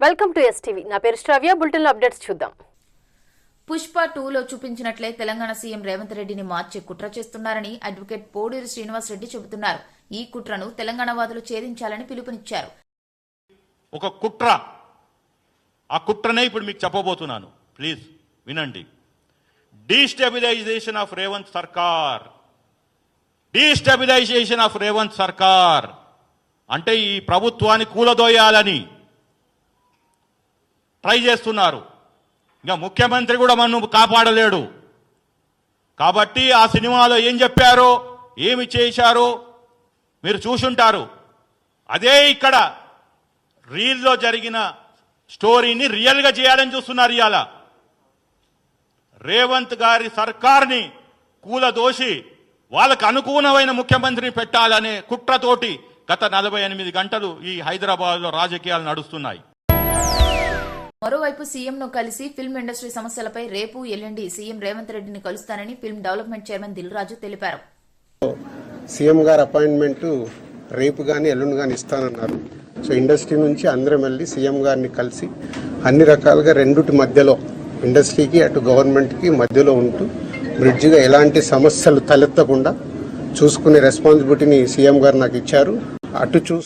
Welcome to STV. నా పేరు శ్రవ్య. Bulletin updates చూద్దాం. పుష్ప టూలో చూపించినట్లే తెలంగాణ సీఎం రేవంత్ రెడ్డిని మార్చే కుట్ర చేస్తున్నారని అడ్వకేట్ పోడూరి శ్రీనివాస్ రెడ్డి చెబుతున్నారు. ఈ కుట్రను తెలంగాణ వాదులు ఛేదించాలని పిలుపునిచ్చారు. ఒక కుట్ర. ఆ కుట్రనే ఇప్పుడు మీకు చెప్పబోతున్నాను. ప్లీజ్ వినండి. డీస్టెబిలైజేషన్ ఆఫ్ రేవంత్ సర్కార్. డీస్టెబిలైజేషన్ ఆఫ్ రేవంత్ సర్కార్. అంటే ఈ ప్రభుత్వాన్ని కూలదోయాలని. ట్రై చేస్తున్నారు. ఇంకా ముఖ్యమంత్రి కూడా మనం కాపాడలేడు. కాబట్టి ఆ సినిమాలో ఏం చెప్పారో ఏమి చేశారో మీరు చూసుంటారు. అదే ఇక్కడ రీల్లో జరిగిన స్టోరీని రియల్గా చేయాలని చూస్తున్నారు ఇవాళ రేవంత్ గారి సర్కార్ని కూలదోసి వాళ్ళకు అనుకూలమైన ముఖ్యమంత్రిని పెట్టాలనే కుట్రతోటి గత నలభై ఎనిమిది గంటలు ఈ హైదరాబాద్లో రాజకీయాలు నడుస్తున్నాయి. మరోవైపు సీఎంను కలిసి ఫిల్మ్ ఇండస్ట్రీ సమస్యలపై రేపు ఎల్లుండి సీఎం రేవంత్ రెడ్డిని కలుస్తానని film development chairman Dil Raju తెలిపారు. సీఎం గారు అపాయింట్మెంట్ రేపు కానీ ఎల్లుండి కానీ ఇస్తానన్నారు. సో ఇండస్ట్రీ నుంచి అందరం వెళ్ళి సీఎం గారిని కలిసి అన్ని రకాలుగా రెండుటి మధ్యలో ఇండస్ట్రీకి అటు గవర్నమెంట్కి మధ్యలో ఉంటూ బ్రిడ్జ్గా ఎలాంటి సమస్యలు తలెత్తకుండా చూసుకునే రెస్పాన్సిబిలిటీని సీఎం గారు నాకు ఇచ్చారు. అటు చూ